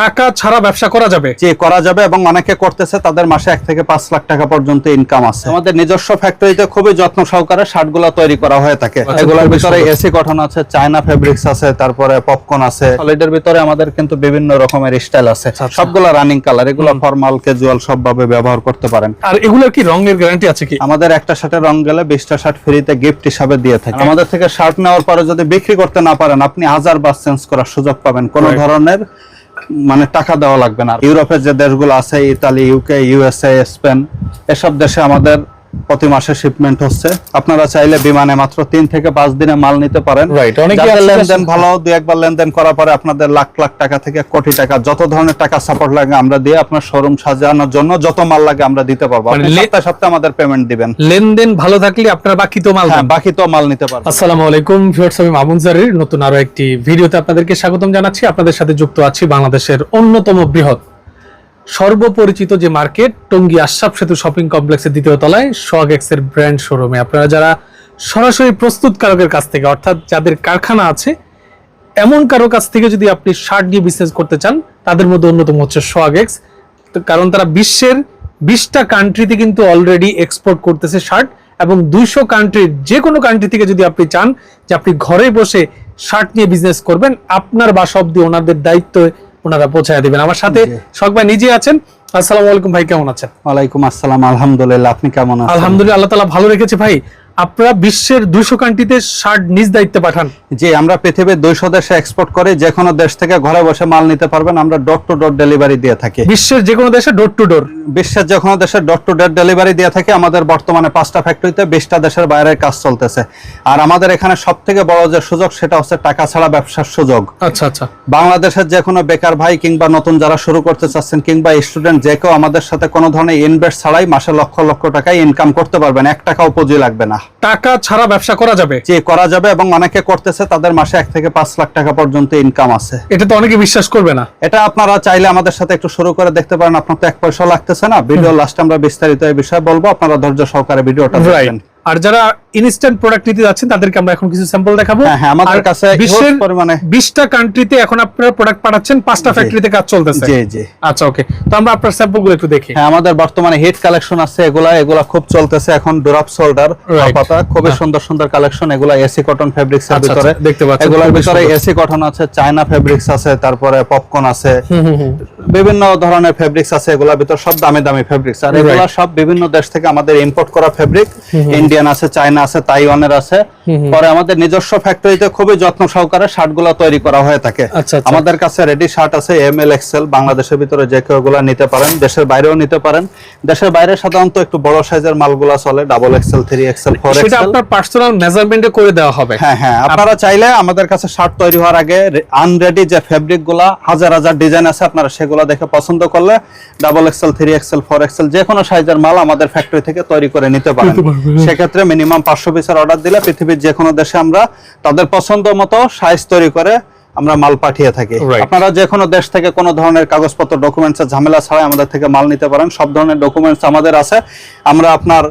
টাকা ছাড়া ব্যবসা করা যাবে? যে করা যাবে এবং অনেকে করতেছে তাদের মাসে এক থেকে পাঁচ লাখ টাকা পর্যন্ত ইনকাম আছে। আমাদের নিজস্ব ফ্যাক্টরিতে খুবই যত্ন সহকারে শার্টগুলা তৈরি করা হয়ে থাকে। আচ্ছা, এগুলোর ভিতরে এসি গঠন আছে চায়না ফেব্রিক্স আছে তারপরে পপকর্ন আছে। সলিডের ভিতরে আমাদের কিন্তু বিভিন্ন রকমের স্টাইল আছে। আচ্ছা। সবগুলা রানিং কালার এগুলো ফর্মাল ক্যাজুয়াল সব ভাবে ব্যবহার করতে পারেন। আর এগুলোর কি রঙের গ্যারান্টি আছে কি? আমাদের একটা শার্টের রং গেলে বিশটা শার্ট ফ্রিতে গিফট হিসাবে দিয়ে থাকে। আমাদের থেকে শার্ট নেওয়ার পরে যদি বিক্রি করতে না পারেন আপনি হাজার বার চেঞ্জ করার সুযোগ পাবেন। কোনো ধরনের মানে টাকা দেওয়া লাগবে না। ইউরোপের যে দেশগুলো আছে, ইতালি ইউকে ইউএসএ স্পেন, এসব দেশে আমাদের প্রতি মাসে শিপমেন্ট হচ্ছে। আপনারা চাইলে বিমানে মাত্র তিন থেকে পাঁচ দিনে মাল নিতে পারেন। লেনদেন ভালো দুই একবার লেনদেন করার পরে আপনাদের লাখ লাখ টাকা থেকে কোটি টাকা যত ধরনের টাকা সাপোর্ট লাগে আমরা দিয়ে আপনার শোরুম সাজানোর জন্য যত মাল লাগে আমরা দিতে পারব। মানে সপ্তাহে সপ্তাহে আমাদের পেমেন্ট দিবেন। লেনদেন ভালো থাকলে আপনার বাকি তো মাল হ্যাঁ বাকি তো মাল নিতে পারব আসসালামু আলাইকুম ভিউয়ার্স আমি মামুন জারির। নতুন আরও একটি ভিডিওতে আপনাদেরকে স্বাগতম জানাচ্ছি। আপনাদের সাথে যুক্ত আছি বাংলাদেশের অন্যতম বৃহৎ সর্বপরিচিত যে মার্কেট, টঙ্গী আশরাফ সেতু শপিং কমপ্লেক্সের দ্বিতীয় তলায় সোয়াগেক্স এর ব্র্যান্ড শোরুমে। আপনারা যারা সরাসরি প্রস্তুতকারকের কাছ থেকে, অর্থাৎ যাদের কারখানা আছে, এমন কারও কাছ থেকে যদি আপনি শার্ট নিয়ে বিজনেস করতে চান, তাদের মধ্যে অন্যতম হচ্ছে সোয়াগেক্স কারণ তারা বিশ্বের বিশটা কান্ট্রিতে কিন্তু অলরেডি এক্সপোর্ট করতেছে শার্ট এবং দুইশো কান্ট্রির যে কোনো কান্ট্রি থেকে যদি আপনি চান যে আপনি ঘরে বসে শার্ট নিয়ে বিজনেস করবেন, আপনার বাসা অব্দি ওনাদের দায়িত্ব ওনারা পৌঁছায় দিবেন। আমার সাথে। শখ ভাই নিজে আছেন। আসসালামু আলাইকুম ভাই কেমন আছেন? ওয়ালাইকুম আসসালাম আলহামদুলিল্লাহ আপনি কেমন আছেন? আলহামদুলিল্লাহ আল্লাহ তালা ভালো রেখেছে ভাই। আপনারা বিশ্বের দুইশো কান্ট্রিতে শার্ট নিজ দায়িত্বে পাঠান। যে আমরা পৃথিবীর দুইশো দেশে এক্সপোর্ট করে যে কোনো দেশ থেকে ঘরে বসে মাল নিতে পারবেন আমরা ডোর টু ডোর ডেলিভারি দিয়ে থাকি। বিশ্বের যে কোনো দেশে ডোর টু ডোর বিশ্বের যে কোনো দেশে ডোর টু ডোর ডেলিভারি দিয়ে থাকি আমাদের বর্তমানে পাঁচটা ফ্যাক্টরিতে বিশটা দেশের বাইরের কাজ চলতেছে। আর আমাদের এখানে সব থেকে বড় যে সুযোগ সেটা হচ্ছে টাকা ছাড়া ব্যবসার সুযোগ। আচ্ছা আচ্ছা। বাংলাদেশের যে কোনো বেকার ভাই কিংবা নতুন যারা শুরু করতে চাচ্ছেন কিংবা স্টুডেন্ট যে কেউ আমাদের সাথে কোনো ধরনের ইনভেস্ট ছাড়াই মাসে লক্ষ লক্ষ টাকায় ইনকাম করতে পারবেন এক টাকাও পুঁজি লাগবে না। টাকা ছাড়া ব্যবসা করা যাবে? যে করা যাবে এবং অনেকে করতেছে তাদের মাসে এক থেকে পাঁচ লাখ টাকা পর্যন্ত ইনকাম আছে। এটা তো অনেকে বিশ্বাস করবে না। এটা আপনারা চাইলে আমাদের সাথে একটু শুরু করে দেখতে পারেন আপনার তো এক পয়সা লাগতেছে না। ভিডিও লাস্টে আমরা বিস্তারিত এই বিষয়ে বলব আপনারা ধৈর্য সহকারে ভিডিওটা দেখবেন। আর যারা ইনস্ট্যান্ট প্রোডাক্ট নিতে যাচ্ছেন তাদেরকে আমরা এখন কিছু স্যাম্পল দেখাবো। হ্যাঁ, হ্যাঁ, আমাদের কাছে বিশ্বের পরিমাণে- বিশটা কান্ট্রিতে এখন আপনারা প্রোডাক্ট পাঠাচ্ছেন পাঁচটা ফ্যাক্টরিতে কাজ চলতেছে। জি জি। আচ্ছা ওকে তো আমরা আপনার স্যাম্পলগুলো একটু দেখি। হ্যাঁ আমাদের বর্তমানে হিট কালেকশন আছে এগুলা এগুলা খুব চলতেছে এখন ড্রপ শোল্ডার পাতা খুবই হ্যাঁ। সুন্দর সুন্দর কালেকশন এগুলা এসি কটন ফেব্রিক্স এর ভিতরে। আচ্ছা, দেখতে পাচ্ছেন, এগুলোর ভিতরে এসি কটন আছে চায়না ফেব্রিক্স আছে তারপরে পপকর্ন আছে। বিভিন্ন ধরনের ফেব্রিক্স আছে এগুলোর ভিতর সব দামি দামি ফেব্রিক্স আর এগুলা সব বিভিন্ন দেশ থেকে আমাদের ইম্পোর্ট করা ফেব্রিক ইন্ডিয়ান আছে চায়না আছে তাইওয়ানের আছে। পরে আমাদের নিজস্ব ফ্যাক্টরিতে খুবই যত্ন সহকারে শার্টগুলো তৈরি করা হয়ে থাকে। আচ্ছা, আচ্ছা। আমাদের কাছে রেডি শার্ট আছে এম এল এক্সেল। বাংলাদেশের ভিতরে যে কেউ নিতে পারেন দেশের বাইরেও নিতে পারেন। দেশের বাইরে সাধারণত একটু বড় সাইজের মালগুলা চলে double XL three XL four সেটা আপনার পার্সোনাল মেজারমেন্টে করে দেওয়া হবে। হ্যাঁ হ্যাঁ। আপনারা চাইলে আমাদের কাছে শার্ট তৈরি হওয়ার আগে আনরেডি যে ফেব্রিকগুলা হাজার হাজার ডিজাইন আছে আপনারা সেগুলো দেখে পছন্দ করলে double XL three XL four XL যে কোনো সাইজের মাল আমাদের ফ্যাক্টরি থেকে তৈরি করে নিতে পারেন। সেক্ষেত্রে মিনিমাম পাঁচশো পিসের অর্ডার দিলে পৃথিবীর যে কোনো দেশে আমরা তাদের পছন্দ মতো সাইজ তৈরি করে আমরা মাল পাঠিয়ে থাকি. আপনারা যে কোনো দেশ থেকে কোনো ধরনের কাগজপত্র ডকুমেন্টস ঝামেলা ছাড়াই আমাদের থেকে মাল নিতে পারেন। সব ধরনের ডকুমেন্টস আমাদের আছে। আমরা আপনার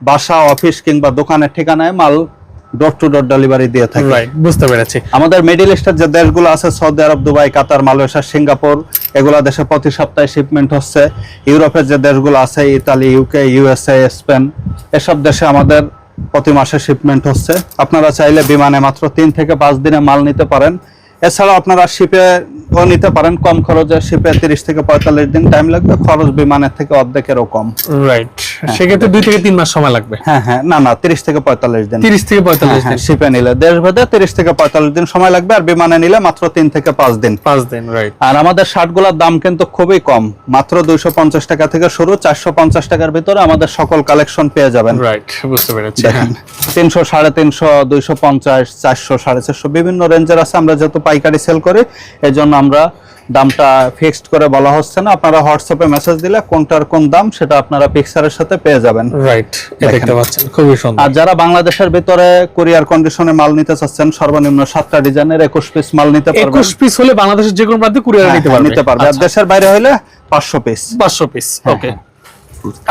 বাসা অফিস কিংবা দোকানের ঠিকানায় মাল ডোর টু ডোর ডেলিভারি দিয়ে থাকি। বুঝতে পেরেছি। আমাদের মিডিল ইস্টের যে দেশগুলো আছে Saudi Arab Dubai Qatar Malaysia Singapore এগুলা দেশে প্রতি সপ্তাহে শিপমেন্ট হচ্ছে। ইউরোপের যে দেশগুলো আছে ইতালি ইউকে ইউএসএ স্পেন এসব দেশে আমাদের প্রতি মাসে শিপমেন্ট হচ্ছে। আপনারা চাইলে বিমানে মাত্র তিন থেকে পাঁচ দিনে মাল নিতে পারেন। এছাড়া আপনারা শিপে নিতে পারেন কম খরচে শিপে তিরিশ থেকে পঁয়তাল্লিশ দিন টাইম লাগবে খরচ বিমানের থেকে অর্ধেকেরও কম। রাইট সেক্ষেত্রে দুই থেকে তিন মাস সময় লাগবে। হ্যাঁ হ্যাঁ না না তিরিশ থেকে পঁয়তাল্লিশ দিন। তিরিশ থেকে পঁয়তাল্লিশ দিন। শিপে নিলে। দেশ ভেদে তিরিশ থেকে পঁয়তাল্লিশ দিন সময় লাগবে আর বিমানে নিলে মাত্র তিন থেকে পাঁচ দিন। পাঁচ দিন রাইট আর আমাদের শার্টগুলোর দাম কিন্তু খুবই কম। মাত্র দুইশো পঞ্চাশ টাকা থেকে শুরু চারশো পঞ্চাশ টাকার ভিতরে আমাদের সকল কালেকশন পেয়ে যাবেন। রাইট বুঝতে পেরেছি তিনশো সাড়ে তিনশো দুইশো পঞ্চাশ চারশো সাড়ে চারশো বিভিন্ন রেঞ্জের আছে। আমরা যেহেতু পাইকারি সেল করি এই জন্য আমরা দামটা ফিক্সড করে বলা হচ্ছে না। আপনারা হোয়াটসঅ্যাপে মেসেজ দিলে কোনটার কোন দাম সেটা আপনারা পিকচারের সাথে পেয়ে যাবেন। রাইট। দেখতে পাচ্ছেন খুবই সুন্দর। আর যারা বাংলাদেশের ভিতরে কুরিয়ার কন্ডিশনে মাল নিতে চাচ্ছেন সর্বনিম্ন সাতটা ডিজাইনের একুশ পিস মাল নিতে পারবেন। একুশ পিস হলে বাংলাদেশের যে কোনো প্রান্তে কুরিয়ার হ্যাঁ, নিতে পারবেন পারবে। নিতে পারবে। আর আচ্ছা, দেশের বাইরে হলে পাঁচশো পিস পাঁচশো পিস হ্যাঁ, ওকে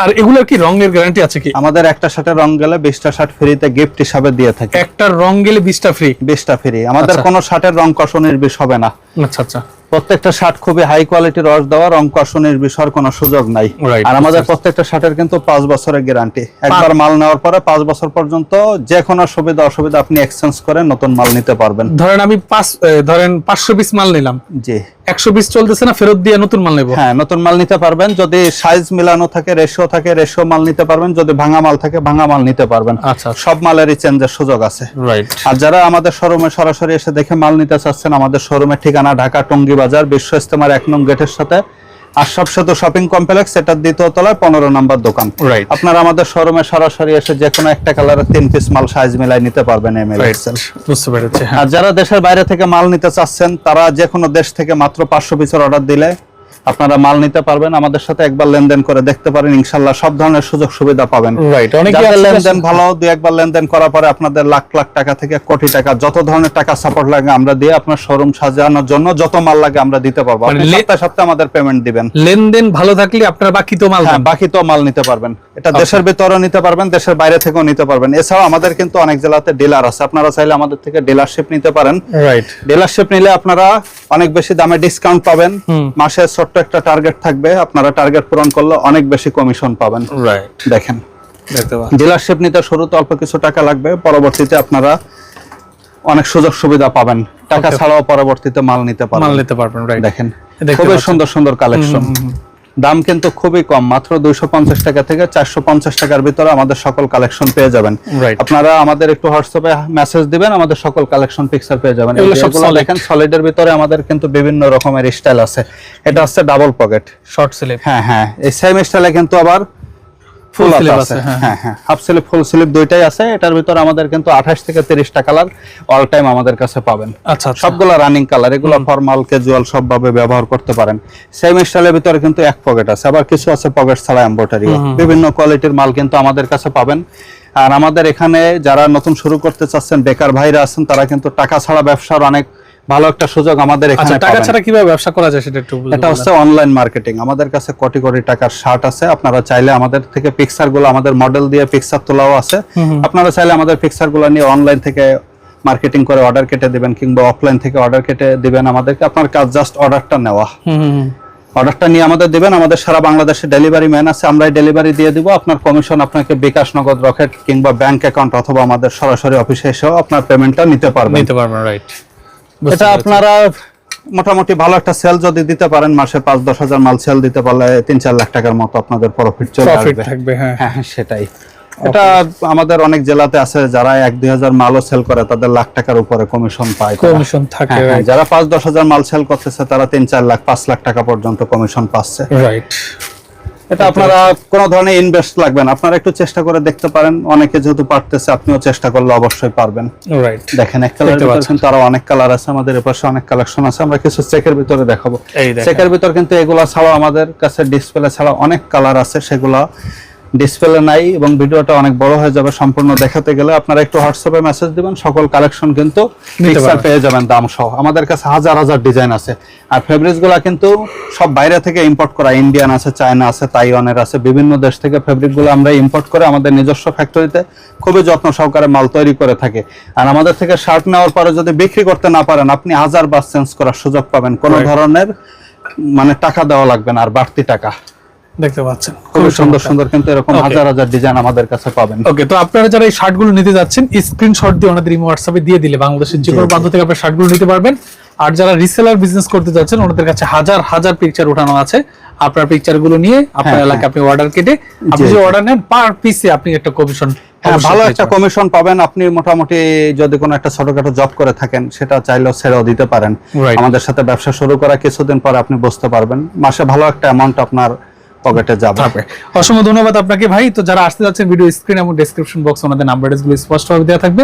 আর এগুলোর কি রঙের গ্যারান্টি আছে কি? আমাদের একটা শার্টের রং গেলে বিশটা শার্ট ফ্রিতে গিফট হিসাবে দিয়ে থাকি। একটা রং গেলে বিশটা ফ্রি বিশটা ফ্রি আমাদের আচ্ছা। কোনো শার্টের রং কষনের বিষ হবে না। আচ্ছা আচ্ছা। প্রত্যেকটা শার্ট খুবই হাই কোয়ালিটির রস দেওয়া রং কষণের বিষয়ের কোনো সুযোগ নাই। আর আমাদের প্রত্যেকটা শার্টের কিন্তু পাঁচ বছরের গ্যারান্টি একবার মাল নেওয়ার পরে পাঁচ বছর পর্যন্ত যে কোনো সুবিধা অসুবিধা আপনি এক্সচেঞ্জ করে নতুন মাল নিতে পারবেন। ধরেন আমি পাঁচ ধরেন পাঁচশো পিস মাল নিলাম। জি। একশো পিস চলতেছে না ফেরত দিয়ে নতুন মাল নেব? হ্যাঁ নতুন মাল নিতে পারবেন। যদি সাইজ মিলানো থাকে রেশিও থাকে রেশিও মাল নিতে পারবেন। যদি ভাঙা মাল থাকে ভাঙা মাল নিতে পারবেন। আচ্ছা সব মালেরই চেঞ্জের সুযোগ আছে। রাইট আর যারা আমাদের শোরুমে সরাসরি এসে দেখে মাল নিতে চাচ্ছেন আমাদের শোরুমের ঠিকানা ঢাকা টঙ্গী বাজার বিশ্ব ইস্তেমার এক নং গেটের সাথে আশরাফ সেতু শপিং কমপ্লেক্স এটার দ্বিতীয় তলায় পনেরো নম্বর দোকান। রাইট আপনারা আমাদের শোরুমে সরাসরি এসে যে কোনো একটা কালারের তিন পিস মাল সাইজ মিলাই নিতে পারবেন এম বুঝতে পেরেছি হ্যাঁ। আর যারা দেশের বাইরে থেকে মাল নিতে চাচ্ছেন তারা যে কোনো দেশ থেকে মাত্র পাঁচশো পিসের অর্ডার দিলে আপনারা মাল নিতে পারবেন আমাদের সাথে একবার লেনদেন করে দেখতে পারেন ইনশাল্লাহ সব ধরনের সুযোগ সুবিধা পাবেন। রাইট অনেকে যাদের লেনদেন ভালো দুই একবার লেনদেন করার পরে আপনাদের লাখ লাখ টাকা থেকে কোটি টাকা যত ধরনের টাকা সাপোর্ট লাগে আমরা দিয়ে আপনার শোরুম সাজানোর জন্য যত মাল লাগে আমরা দিতে পারব। মানে সপ্তাহে সপ্তাহে আমাদের পেমেন্ট দিবেন। লেনদেন ভালো থাকলে আপনার বাকি তো মাল হ্যাঁ বাকি তো মাল নিতে পারবেন। এটা দেশের ভিতরেও নিতে পারবেন দেশের বাইরে থেকেও নিতে পারবেন। এছাড়াও আমাদের কিন্তু অনেক জেলাতে ডিলার আছে। আপনারা চাইলে আমাদের থেকে ডিলারশিপ নিতে পারেন। রাইট ডিলারশিপ নিলে আপনারা অনেক বেশি দামে ডিসকাউন্ট পাবেন। মাসে ছোট্ট একটা টার্গেট থাকবে আপনারা টার্গেট পূরণ করলে অনেক বেশি কমিশন পাবেন। রাইট দেখেন। ডিলারশিপ নিতে শুরুতে অল্প কিছু টাকা লাগবে পরবর্তীতে আপনারা অনেক সুযোগ সুবিধা পাবেন। টাকা ছাড়াও পরবর্তীতে মাল নিতে মাল পারবেন নিতে পারবেন রাইট দেখেন। খুবই সুন্দর সুন্দর কালেকশন দাম কিন্তু খুবই কম মাত্র দুইশো পঞ্চাশ টাকা থেকে চারশো পঞ্চাশ টাকার ভিতরে আমাদের সকল কালেকশন পেয়ে যাবেন. আপনারা আমাদের একটু হোয়াটসঅ্যাপে মেসেজ দিবেন আমাদের সকল কালেকশন পিকচার পেয়ে যাবেন। দেখেন সলিডের ভিতরে আমাদের কিন্তু বিভিন্ন রকমের স্টাইল আছে। এটা হচ্ছে ডাবল পকেট শর্ট স্লিপ হ্যাঁ হ্যাঁ এই সেম স্টাইলে কিন্তু আবার ফুল sleeve আছে হ্যাঁ। হাফ স্লিপ ফুল স্লিপ দুইটাই আছে। এটার ভিতরে আমাদের কিন্তু আঠাশ থেকে তিরিশটা কালার অল টাইম আমাদের কাছে পাবেন। আচ্ছা সবগুলো রানিং কালার এগুলো ফর্মাল ক্যাজুয়াল সবভাবে ব্যবহার করতে পারেন। সেম স্টাইলের ভিতরে কিন্তু এক পকেট আছে। আবার কিছু আছে পকেট ছাড়া এম্বোটারি বিভিন্ন কোয়ালিটির মাল কিন্তু আমাদের কাছে পাবেন। আর আমাদের এখানে যারা নতুন শুরু করতে চাচ্ছেন বেকার ভাইরা আছেন তারা কিন্তু টাকা ছাড়া ব্যবসার অনেক ভালো একটা সুযোগ আমাদের আচ্ছা এখানে টাকা ছাড়া কীভাবে ব্যবসা করা যায় সেটা একটু এটা হচ্ছে অনলাইন মার্কেটিং আমাদের কাছে কোটি কোটি টাকার শার্ট আছে। আপনারা চাইলে আমাদের থেকে পিকচারগুলো আমাদের মডেল দিয়ে পিকচার তোলাও আছে। আপনারা চাইলে আমাদের পিকচারগুলো নিয়ে অনলাইন থেকে মার্কেটিং করে অর্ডার কেটে দিবেন কিংবা অফলাইন থেকে অর্ডার কেটে দিবেন আমাদেরকে। আপনার কাজ জাস্ট অর্ডারটা নেওয়া। অর্ডারটা নিয়ে আমাদের দিবেন। আমাদের সারা বাংলাদেশে ডেলিভারি ম্যান আছে। আমরাই ডেলিভারি দিয়ে দিব। আপনার কমিশন আপনাকে বিকাশ নগদ রকেট কিংবা ব্যাংক অ্যাকাউন্ট অথবা আমাদের সরাসরি অফিসে এসেও আপনার পেমেন্টটা নিতে পারবেন। নিতে পারবেন রাইট এটা আপনারা মোটামুটি ভালো একটা সেল যদি দিতে পারেন মাসে পাঁচ দশ হাজার মাল সেল দিতে পারলে তিন চার লাখ টাকার মতো আপনাদের প্রফিট চলে আসবে। হ্যাঁ। হ্যাঁ হ্যাঁ, সেটাই। এটা আমাদের অনেক জেলাতে আছে যারা এক দুই হাজার মালও সেল করে তাদের লাখ টাকার উপরে কমিশন পায় কমিশন থাকে হ্যাঁ, যারা পাঁচ দশ হাজার মাল সেল করতেছে তারা তিন চার লাখ পাঁচ লাখ টাকা পর্যন্ত কমিশন পাচ্ছে। রাইট এটা আপনারা কোনো ধরনের ইনভেস্ট লাগবে না। আপনারা একটু চেষ্টা করে দেখতে পারেন। অনেকে যেহেতু পারতেছে আপনিও চেষ্টা করলে অবশ্যই পারবেন। রাইট দেখেন এক কালার পাচ্ছেন। তারা আরও অনেক কালার আছে আমাদের এপাশে অনেক কালেকশন আছে। আমরা কিছু চেকের ভিতরে দেখাবো। চেকের ভিতর কিন্তু এগুলা ছাড়া আমাদের কাছে ডিসপ্লে ছাড়া অনেক কালার আছে। সেগুলা ডিসপ্লে নাই এবং ভিডিওটা অনেক বড় হয়ে যাবে সম্পূর্ণ দেখাতে গেলে। আপনারা একটু হোয়াটসঅ্যাপে মেসেজ দিবেন সকল কালেকশন কিন্তু পারবেন। পেয়ে যাবেন দাম সহ। আমাদের কাছে হাজার হাজার ডিজাইন আছে। আর ফেব্রিক্সগুলা কিন্তু সব বাইরে থেকে ইম্পোর্ট করা ইন্ডিয়ান আছে চায়না আছে তাইওয়ানের আছে বিভিন্ন দেশ থেকে ফেব্রিকগুলো আমরা ইম্পোর্ট করে আমাদের নিজস্ব ফ্যাক্টরিতে খুবই যত্ন সহকারে মাল তৈরি করে থাকে। আর আমাদের থেকে শার্ট নেওয়ার পরে যদি বিক্রি করতে না পারেন আপনি হাজার বার চেঞ্জ করার সুযোগ পাবেন। কোনো ধরনের মানে টাকা দেওয়া লাগবে না আর বাড়তি টাকা। দেখতে পাচ্ছেন। খুবই সুন্দর সুন্দর কিন্তু এরকম. হাজার হাজার ডিজাইন আমাদের কাছে পাবেন। ওকে তো আপনারা যারা এই শার্টগুলো নিতে যাচ্ছেন স্ক্রিনশট দিয়ে ওনাদের ইমো হোয়াটসঅ্যাপে দিয়ে দিলে বাংলাদেশের যে কোনো প্রান্ত থেকে আপনারা শার্টগুলো নিতে পারবেন। আর যারা রিসেলার বিজনেস করতে যাচ্ছেন ওনাদের কাছে হাজার হাজার পিকচার ওঠানো আছে। আপনার পিকচারগুলো নিয়ে আপনার হ্যাঁ, এলাকায় আপনি অর্ডার কেটে আপনি যে অর্ডার নেন পার পিসে আপনি একটা কমিশন হ্যাঁ ভালো একটা কমিশন পাবেন। আপনি মোটামুটি যদি কোনো একটা ছোটখাটো জব করে থাকেন সেটা চাইলেও ছেড়েও দিতে পারেন। আমাদের সাথে ব্যবসা শুরু করা কিছুদিন পরে আপনি বুঝতে পারবেন। মাসে ভালো একটা অ্যামাউন্ট আপনার পকেটে যাবে। অসংখ্য ধন্যবাদ আপনাকে ভাই। তো যারা আসতে যাচ্ছেন ভিডিও স্ক্রিন এবং ডেসক্রিপশন বক্স ওনাদের নাম্বারগুলো স্পষ্টভাবে দেওয়া থাকবে।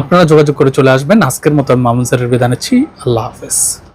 আপনারা যোগাযোগ করে চলে আসবেন। আজকের মতো মামুন স্যারের বিদায় নিচ্ছি। আল্লাহ হাফেজ।